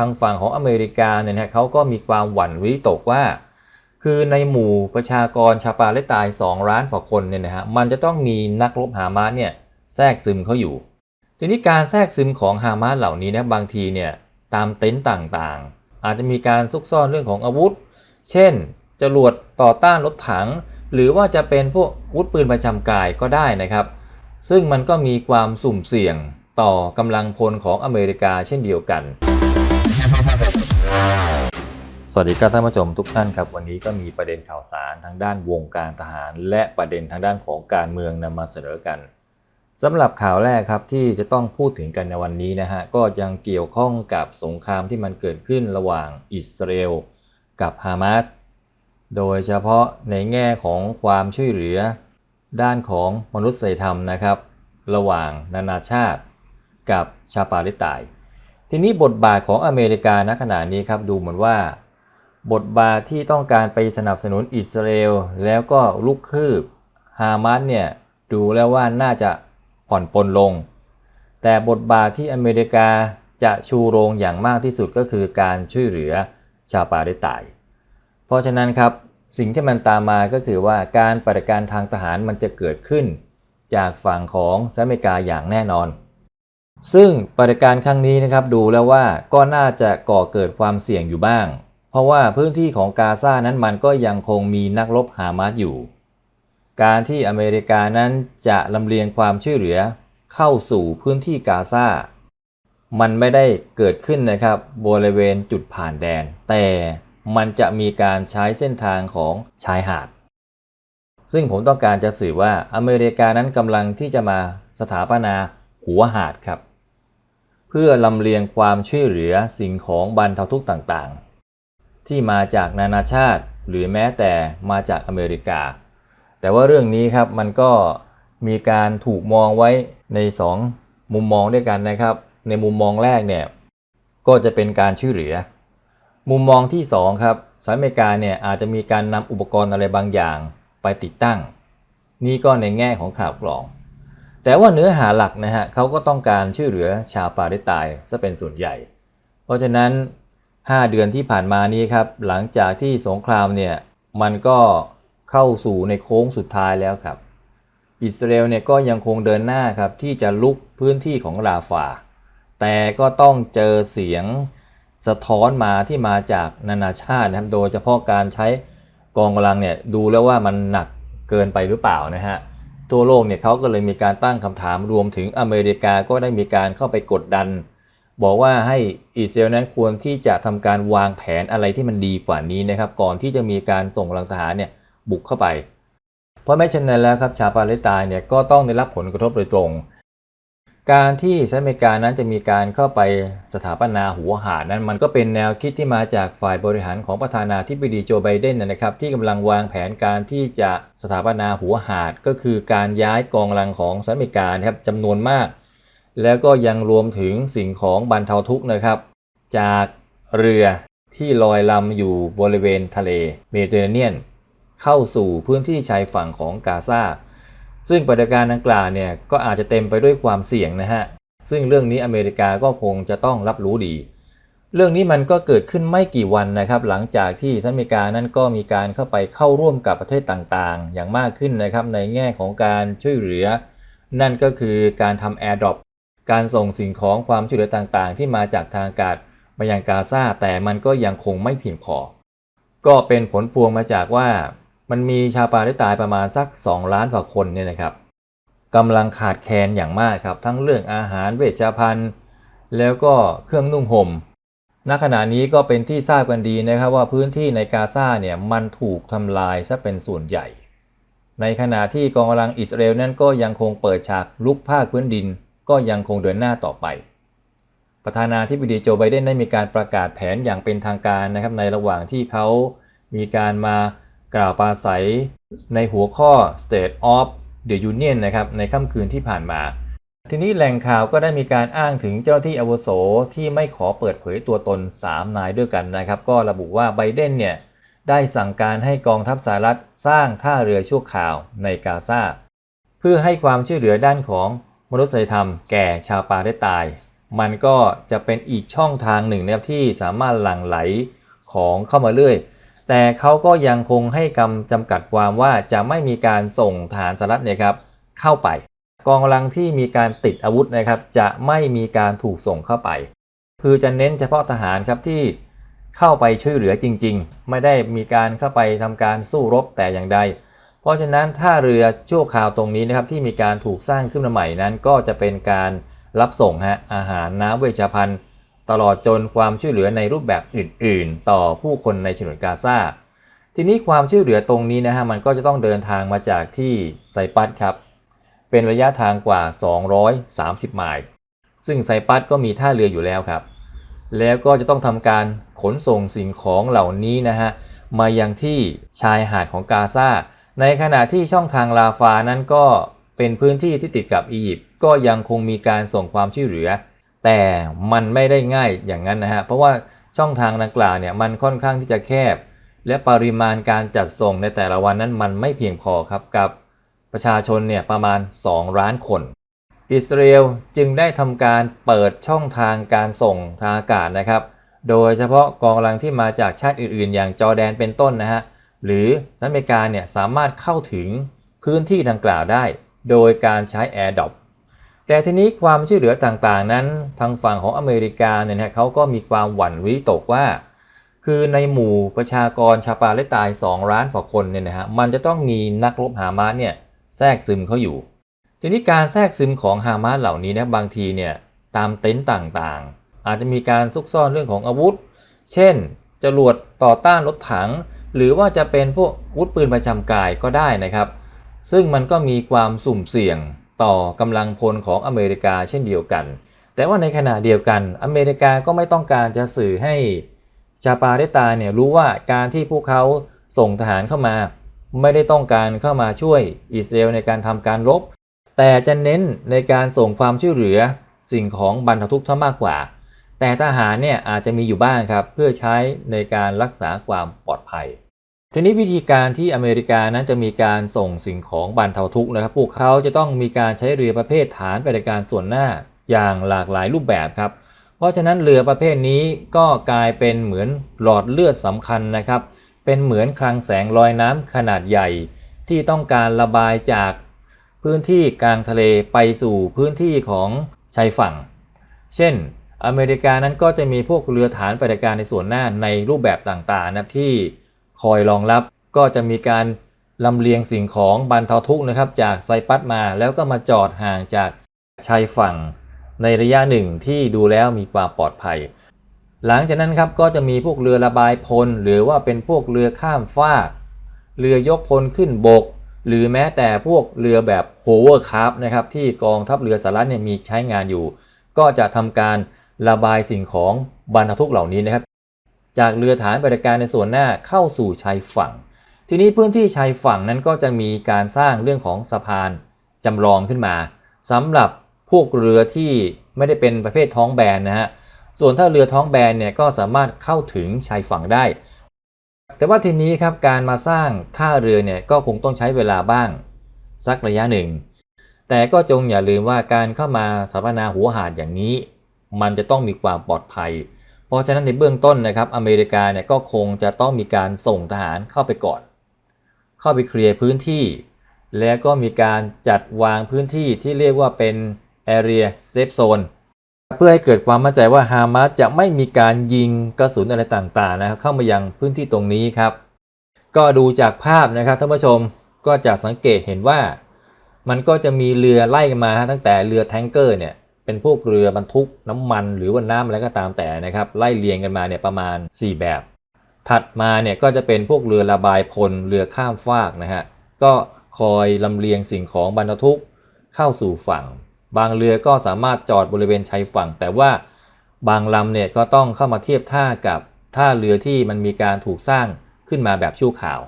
ทางฝั่งของอเมริกาเนี่ยนะเขาก็มีความหวั่นวิตกว่า คือในหมู่ประชากรชาปาเลตน์2ล้านกว่าคนเนี่ยนะฮะมันจะต้องมีนักรบฮามาสเนี่ยแทรกซึมเขาอยู่ ทีนี้การแทรกซึมของฮามาสเหล่านี้นะบางทีเนี่ยตามเต็นต์ต่างๆ อาจจะมีการซุกซ่อนเรื่องของอาวุธ เช่นจรวดต่อต้านรถถัง หรือว่าจะเป็นพวกอาวุธปืนประจำกายก็ได้นะครับ ซึ่งมันก็มีความสุ่มเสี่ยงต่อกำลังพลของอเมริกาเช่นเดียวกัน สวัสดีครับท่านผู้ชมทุกท่านครับ วันนี้ก็มีประเด็นข่าวสารทางด้านวงการทหาร และประเด็นทางด้านของการเมืองนำมาเสนอกันสำหรับข่าวแรกครับที่จะต้องพูดถึงกันในวันนี้นะฮะก็ยังเกี่ยวข้องกับสงครามที่มันเกิดขึ้นระหว่างอิสราเอลกับฮามาสโดยเฉพาะในแง่ของความช่วยเหลือ ด้านของมนุษยธรรมนะครับ ระหว่างนานาชาติ กับชาปาลสไตน์ ทีนี้บทบาทของอเมริกาณขณะนี้ครับดูเหมือนว่า บทบาทที่ต้องการไปสนับสนุนอิสราเอลแล้วก็ลุกคืบฮามาสเนี่ยดูแล้วว่าน่าจะผ่อนปลนลง แต่บทบาทที่อเมริกาจะชูโรงอย่างมากที่สุดก็คือการช่วยเหลือชาวปาเลสไตน์เพราะฉะนั้นครับสิ่งที่มันตามมาก็คือว่าการปฏิการทางทหารมันจะเกิดขึ้น จากฝั่งของสหรัฐอเมริกาอย่างแน่นอน ซึ่งปฏิการครั้งนี้นะครับดูแล้วว่าก็น่าจะก่อเกิดความเสี่ยงอยู่บ้าง เพราะว่าพื้นที่ของกาซานั้นมันก็ยังคงมีนักรบฮามาสอยู่ การที่อเมริกานั้นจะลำเลียงความช่วยเหลือเข้าสู่พื้นที่กาซา มันไม่ได้เกิดขึ้นนะครับบริเวณจุดผ่านแดน แต่มันจะมีการใช้เส้นทางของชายหาด ซึ่งผมต้องการจะสื่อว่าอเมริกานั้นกำลังที่จะมาสถาปนาหัวหาดครับ เพื่อลำเลียงความช่วยเหลือสิ่งของบรรเทาทุกข์ต่างๆ ที่มาจากนานาชาติหรือแม้แต่มาจากอเมริกา แต่ว่าเรื่องนี้ครับมันก็มีการถูกมองไว้ใน 2 มุมมองด้วยกันนะครับ ในมุมมองแรกเนี่ยก็จะเป็นการช่วยเหลือ มุมมองที่ 2 ครับสหรัฐอเมริกาเนี่ยอาจจะมีการนำอุปกรณ์อะไรบางอย่างไปติดตั้ง นี่ก็ในแง่ของข่าวกรอง แต่ว่าเนื้อหาหลักนะฮะเขาก็ต้องการช่วยเหลือชาวปาเลสไตน์ซะเป็นส่วนใหญ่ เพราะฉะนั้น 5 เดือนที่ผ่านมานี้ครับ หลังจากที่สงครามเนี่ยมันก็เข้าสู่ในโค้งสุดท้ายแล้วครับ อิสราเอลเนี่ยก็ยังคงเดินหน้าครับที่จะลุกพื้นที่ของราฟา แต่ก็ต้องเจอเสียงสะท้อนมาที่มาจากนานาชาตินะครับ โดยเฉพาะการใช้กองกำลังเนี่ยดูแล้วว่ามันหนักเกินไปหรือเปล่านะฮะ ทั่วโลกเนี่ยเขาก็เลยมีการตั้งคำถามรวมถึงอเมริกาก็ได้มีการเข้าไปกดดัน บอกว่าให้อิสราเอลนั้นควรที่จะทำการวางแผนอะไรที่มันดีกว่านี้นะครับก่อนที่จะมีการส่งกำลังทหารเนี่ยบุกเข้าไป เพราะไม่เช่นนั้นแล้วครับชาวปาเลสไตน์เนี่ยก็ต้องได้รับผลกระทบโดยตรง การที่สหรัฐอเมริกานั้นจะมีการเข้าไปสถาปนาหัวหาดนั้นมันก็เป็นแนวคิดที่มาจากฝ่ายบริหารของประธานาธิบดีโจไบเดนนะครับ ที่กำลังวางแผนการที่จะสถาปนาหัวหาด ก็คือการย้ายกองกำลังของสหรัฐอเมริกานะครับจำนวนมาก แล้วก็ยังรวมถึงสิ่งของบรรเทาทุกข์นะครับ จากเรือที่ลอยลำอยู่บริเวณทะเลเมดิเตอร์เรเนียน เข้าสู่พื้นที่ชายฝั่งของกาซา ซึ่งปฏิการดังกล่าวเนี่ยก็อาจจะเต็มไปด้วยความเสี่ยงนะฮะ ซึ่งเรื่องนี้อเมริกาก็คงจะต้องรับรู้ดี เรื่องนี้มันก็เกิดขึ้นไม่กี่วันนะครับ หลังจากที่สหรัฐอเมริกานั้นก็มีการเข้าไปเข้าร่วมกับประเทศต่างๆ อย่างมากขึ้นนะครับในแง่ของการช่วยเหลือ นั่นก็คือการทำแอร์ดรอปการส่งสิ่งของความช่วยเหลือต่างๆ ที่มาจากทางอากาศมายังกาซาแต่มันก็ยังคงไม่เพียงพอก็เป็นผลพวงมาจากว่า มันมีชาวปาเลสไตน์ประมาณสัก 2 ล้านกว่าคนเนี่ยนะครับกำลังขาดแคลนอย่างมากครับ ทั้งเรื่องอาหารเวชภัณฑ์ แล้วก็เครื่องนุ่งห่มณขณะนี้ก็เป็นที่ทราบกันดีนะครับว่าพื้นที่ในกาซาเนี่ยมันถูกทำลายซะเป็นส่วนใหญ่ ในขณะที่กองกำลังอิสราเอลนั้นก็ยังคงเปิดฉากลุกภาคพื้นดิน ก็ยังคงเดินหน้าต่อไป ประธานาธิบดีโจไบเดนได้มีการประกาศแผนอย่างเป็นทางการนะครับในระหว่างที่เขามีการมา กล่าวปราศัยในหัวข้อ State of the Union นะครับในค่ำคืนที่ผ่านมา ทีนี้แหล่งข่าวก็ได้มีการอ้างถึงเจ้าหน้าที่อาวุโสที่ไม่ขอเปิดเผยตัวตน 3 นายด้วยกันนะครับ ก็ระบุว่าไบเดนเนี่ยได้สั่งการให้กองทัพสหรัฐสร้างท่าเรือชั่วคราวในกาซาเพื่อให้ความช่วยเหลือด้านของมนุษยธรรมแก่ชาวปาเลสไตน์มันก็จะเป็นอีกช่องทางหนึ่งนะครับที่สามารถหลั่งไหลของเข้ามาเรื่อย แต่เขาก็ยังคงให้กำจำกัดความว่าจะไม่มีการส่งทหารสหรัฐเนี่ยครับเข้าไป กองกำลังที่มีการติดอาวุธนะครับจะไม่มีการถูกส่งเข้าไป คือจะเน้นเฉพาะทหารครับที่เข้าไปช่วยเหลือจริง ๆ ไม่ได้มีการเข้าไปทำการสู้รบแต่อย่างใด เพราะฉะนั้นท่าเรือชั่วคราวตรงนี้นะครับที่มีการถูกสร้างขึ้นมาใหม่นั้น ก็จะเป็นการรับส่งฮะอาหารน้ำเวชภัณฑ์ ตลอดจนความช่วยเหลือในรูปแบบอื่น ๆ ต่อผู้คนในฉนวนกาซาทีนี้ความช่วยเหลือตรงนี้นะฮะมันก็จะต้องเดินทางมาจากที่ไซปัสครับ เป็นระยะทางกว่า 230 ไมล์ซึ่งไซปัสก็มีท่าเรืออยู่แล้วครับ แล้วก็จะต้องทำการขนส่งสิ่งของเหล่านี้นะฮะมายังที่ชายหาดของกาซาในขณะที่ช่องทางลาฟานั้นก็เป็นพื้นที่ที่ติดกับอียิปต์ก็ยังคงมีการส่งความช่วยเหลือ แต่มันไม่ได้ง่ายอย่างนั้นนะฮะเพราะว่าช่องทางดังกล่าวเนี่ยมันค่อนข้างที่จะแคบ และปริมาณการจัดส่งในแต่ละวันนั้นมันไม่เพียงพอครับกับประชาชนเนี่ยประมาณ 2 ล้านคน อิสราเอลจึงได้ทำการเปิดช่องทางการส่งทางอากาศนะครับ โดยเฉพาะกองกำลังที่มาจากชาติอื่นๆ อย่างจอร์แดนเป็นต้นนะฮะหรือสหรัฐอเมริกาเนี่ยสามารถเข้าถึงพื้นที่ดังกล่าวได้ โดยการใช้ Air d r o p แต่ทีนี้ความช่วยเหลือต่างๆ นั้นทางฝั่งของอเมริกาเนี่ยนะเขาก็มีความหวั่นวิตกว่า คือในหมู่ประชากรชาปาเลสไตน์2ล้านกว่าคนเนี่ยนะฮะมันจะต้องมีนักรบฮามาสเนี่ยแทรกซึมเขาอยู่ ทีนี้การแทรกซึมของฮามาสเหล่านี้นะบางทีเนี่ยตามเต็นต์ต่างๆ อาจจะมีการซุกซ่อนเรื่องของอาวุธ เช่นจรวดต่อต้านรถถัง หรือว่าจะเป็นพวกอาวุธปืนประจำกายก็ได้นะครับ ซึ่งมันก็มีความสุ่มเสี่ยง ต่อกำลังพลของอเมริกาเช่นเดียวกัน แต่ว่าในขณะเดียวกัน อเมริกาก็ไม่ต้องการจะสื่อให้ชาปาเดตาเนี่ยรู้ว่าการที่พวกเขาส่งทหารเข้ามา ไม่ได้ต้องการเข้ามาช่วยอิสราเอลในการทำการรบ แต่จะเน้นในการส่งความช่วยเหลือสิ่งของบรรเทาทุกข์เท่ามากกว่า แต่ทหารเนี่ยอาจจะมีอยู่บ้างครับเพื่อใช้ในการรักษาความปลอดภัย ทีนี้วิธีการที่อเมริกานั้นจะมีการส่งสิ่งของบรรเทาทุกข์นะครับ พวกเขาจะต้องมีการใช้เรือประเภทฐานปฏิบัติการส่วนหน้าอย่างหลากหลายรูปแบบครับ เพราะฉะนั้นเรือประเภทนี้ก็กลายเป็นเหมือนหลอดเลือดสำคัญนะครับ เป็นเหมือนคลังแสงลอยน้ำขนาดใหญ่ ที่ต้องการระบายจากพื้นที่กลางทะเลไปสู่พื้นที่ของชายฝั่ง เช่น อเมริกานั้นก็จะมีพวกเรือฐานปฏิการในส่วนหน้าในรูปแบบต่างๆนะที่ คอยรองรับ ก็จะมีการลำเลียงสิ่งของบรรเทาทุกข์นะครับ จากไซปัสมาแล้วก็มาจอดห่างจากชายฝั่ง ในระยะหนึ่งที่ดูแล้วมีความปลอดภัย หลังจากนั้นครับก็จะมีพวกเรือระบายพล หรือว่าเป็นพวกเรือข้ามฟากเรือยกพลขึ้นบก หรือแม้แต่พวกเรือแบบโฮเวอร์คาร์นะครับที่กองทัพเรือสหรัฐเนี่ยมีใช้งานอยู่ ก็จะทำการระบายสิ่งของบรรทุกเหล่านี้นะครับ จากเรือฐานปฏิบัติการในส่วนหน้าเข้าสู่ชายฝั่ง ทีนี้พื้นที่ชายฝั่งนั้นก็จะมีการสร้างเรื่องของสะพานจำลองขึ้นมาสำหรับพวกเรือที่ไม่ได้เป็นประเภทท้องแบนนะฮะส่วนถ้าเรือท้องแบนเนี่ยก็สามารถเข้าถึงชายฝั่งได้ แต่ว่าทีนี้ครับการมาสร้างท่าเรือเนี่ยก็คงต้องใช้เวลาบ้าง สักระยะหนึ่ง แต่ก็จงอย่าลืมว่าการเข้ามาสถาปนาหัวหาดอย่างนี้ มันจะต้องมีความปลอดภัย เพราะฉะนั้นในเบื้องต้นนะครับอเมริกาเนี่ยก็คงจะต้องมีการส่งทหารเข้าไปก่อน เข้าไปเคลียร์พื้นที่ แล้วก็มีการจัดวางพื้นที่ที่เรียกว่าเป็น Area Safe Zone เพื่อให้เกิดความมั่นใจว่าฮามาสจะไม่มีการยิงกระสุนอะไรต่างๆนะครับเข้ามายังพื้นที่ตรงนี้ครับ ก็ดูจากภาพนะครับท่านผู้ชมก็จะสังเกตเห็นว่า มันก็จะมีเรือไล่มาตั้งแต่เรือแทงเกอร์เนี่ย เป็นพวกเรือบรรทุกน้ำมันหรือว่าน้ำอะไรก็ตามแต่นะครับ ไล่เรียงกันมาเนี่ยประมาณ 4 แบบ ถัดมาเนี่ยก็จะเป็นพวกเรือระบายพลเรือข้ามฟากนะฮะก็คอยลำเลียงสิ่งของบรรทุกเข้าสู่ฝั่ง บางเรือก็สามารถจอดบริเวณชายฝั่ง แต่ว่าบางลำเนี่ยก็ต้องเข้ามาเทียบท่ากับท่าเรือที่มันมีการถูกสร้างขึ้นมาแบบชั่วคราว